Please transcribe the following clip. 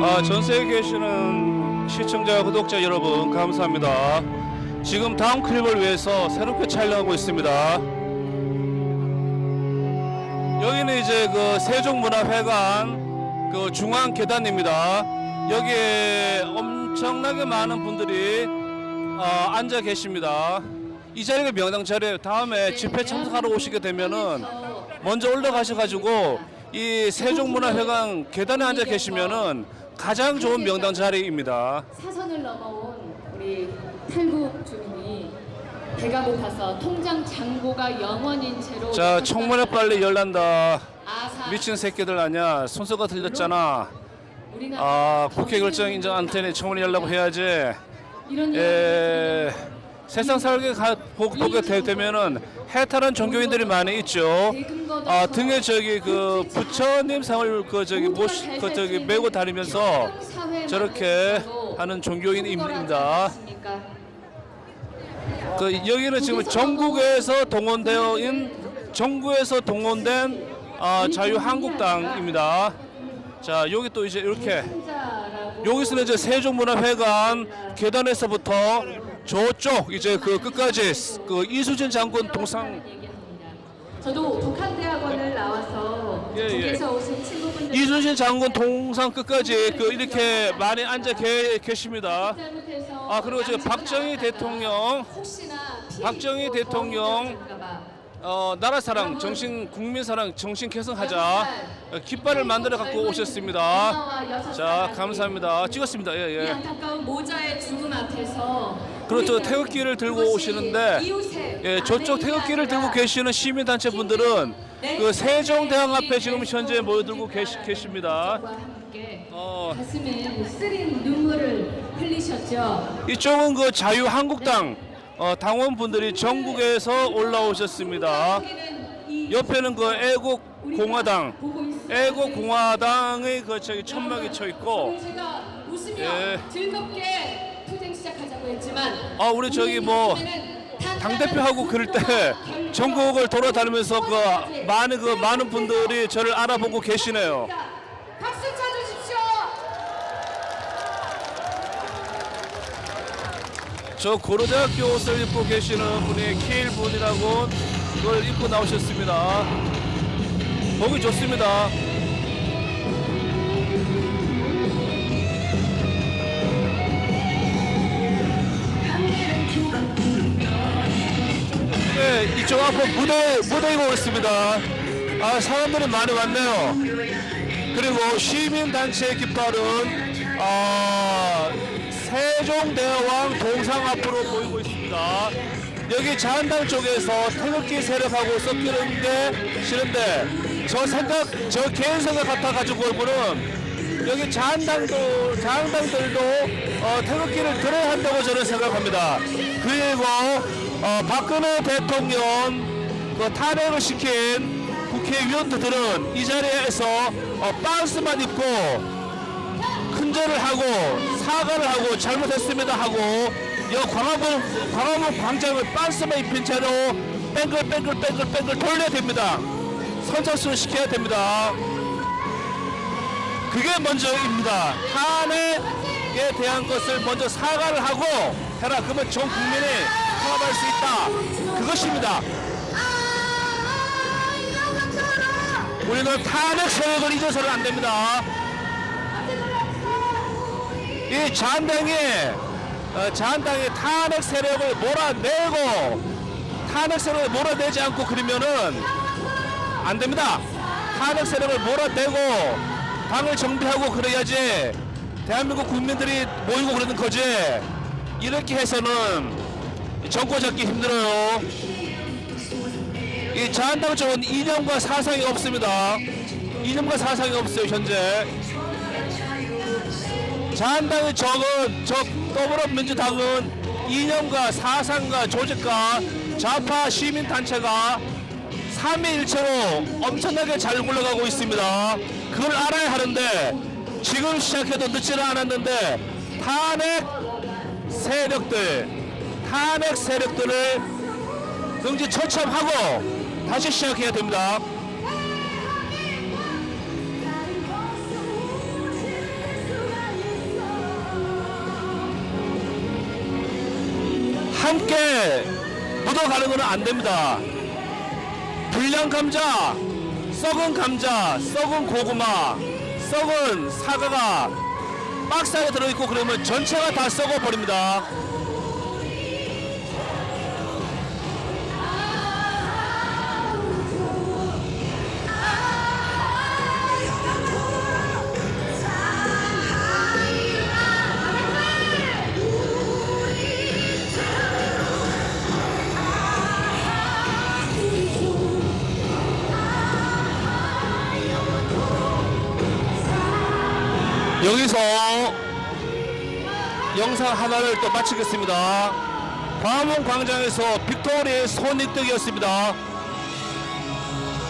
아, 전 세계에 계시는 시청자, 구독자 여러분 감사합니다. 지금 다음 클립을 위해서 새롭게 촬영하고 있습니다. 여기는 이제 그 세종문화회관 그 중앙 계단입니다. 여기에 엄청나게 많은 분들이 어, 앉아 계십니다. 이 자리가 명당 자리예요. 다음에 집회 참석하러 오시게 되면은 먼저 올라가셔가지고 이 세종문화회관 계단에 앉아 계시면은 가장 좋은 명당 자리입니다. 사선을 넘어온 우리 탈북 주민이 배가 고파서 통장 잔고가 영원인 채로 자, 청문회 빨리 열난다. 아사 미친 새끼들 아니야. 순서가 틀렸잖아. 우리나라 아, 국회 결정 인정 안 되니 청문회 열라고 해야지. 이런 에, 세상 살게 보, 보게 되, 되면은 해탈한 종교인들이 많이 있죠. 아, 등에 저기 그 부처님 상을 그 저기 모시, 그 저기 메고 다니면서 저렇게 하는 종교인입니다. 그 여기는 지금 전국에서 동원되어 인 전국에서 동원된 아, 자유한국당입니다. 자 여기 또 이제 이렇게 여기서는 이제 세종문화회관 계단에서부터 저쪽 이제 그 끝까지 그 이수진 장군 동상 저도 북한대학원을 나와서 예, 예. 북에서 오신 친구분들 이순신 장군 동상 끝까지 그 이렇게 많이 앉아 계, 계십니다. 아 그리고 지금 박정희 대통령 박정희 대통령. 어, 나라 사랑, 정신 국민 사랑, 정신 개선하자 어, 깃발을 만들어 갖고 오셨습니다. 자 감사합니다. 찍었습니다. 이예 예. 안타까운 모자의 죽음 앞에서 그렇죠. 태극기를 들고 오시는데 예, 저쪽 태극기를 들고 계시는 시민단체 분들은 그 세종대왕 앞에 지금 현재 모여들고 계시, 계십니다. 어, 가슴에 쓰린 눈물을 흘리셨죠. 이쪽은 그 자유한국당 어, 당원분들이 전국에서 올라오셨습니다. 옆에는 그 애국공화당, 애국공화당의 그 저기 천막이 쳐 있고, 웃으며 예. 즐겁게 투쟁 시작하자고 했지만 아 우리 저기 뭐 당 대표하고 그럴 때 전국을 돌아다니면서 그 많은 그 많은 분들이 저를 알아보고 계시네요. 박수 쳐주십시오. 저 고려대학교 옷을 입고 계시는 분이 키일 분이라고 그걸 입고 나오셨습니다. 보기 좋습니다. 네, 이쪽 앞에 무대 무대가 있습니다. 아 사람들이 많이 왔네요. 그리고 시민단체 깃발은 아, 세종대왕 동상 앞으로 보이고 있습니다. 여기 자한당 쪽에서 태극기 세력하고 섞이는데 싫은데 저 생각 저 개인 생각 같아 가지고 보는 여기 자한당도 자한당들도 어, 태극기를 들어야 한다고 저는 생각합니다. 그리고 어, 박근혜 대통령 그 탄핵을 시킨 국회의원들은 이 자리에서 어, 반스만 입고 큰절을 하고 사과를 하고 잘못했습니다 하고 여 광화문 광화문 광장을 반스만 입힌 채로 뺑글뺑글뺑글뺑글 돌려야 됩니다. 선착순 시켜야 됩니다. 그게 먼저입니다. 탄핵에 대한 것을 먼저 사과를 하고 해라. 그러면 전 국민이 통합할 수 있다. 그것입니다. 우리는 탄핵 세력을 잊어서는 안 됩니다. 이 자한당이 어, 자한당이 탄핵 세력을 몰아내고 탄핵 세력을 몰아내지 않고 그러면은 안 됩니다. 탄핵 세력을 몰아내고 당을 정비하고 그래야지 대한민국 국민들이 모이고 그러는 거지. 이렇게 해서는 정권 잡기 힘들어요. 이 자한당 쪽은 이념과 사상이 없습니다. 이념과 사상이 없어요 현재. 자한당의 적은 적 더불어민주당은 이념과 사상과 조직과 좌파 시민 단체가 삼위일체로 엄청나게 잘 굴러가고 있습니다. 그걸 알아야 하는데 지금 시작해도 늦지는 않았는데 탄핵 세력들 탄핵 세력들을 경제 처참하고 다시 시작해야 됩니다. 함께 묻어가는 것은 안 됩니다. 불량 감자, 썩은 감자, 썩은 고구마, 썩은 사과가 박스 안에 들어있고 그러면 전체가 다 썩어 버립니다. 여기서 영상 하나를 또 마치겠습니다. 광화문 광장에서 빅토리의 손익득이었습니다.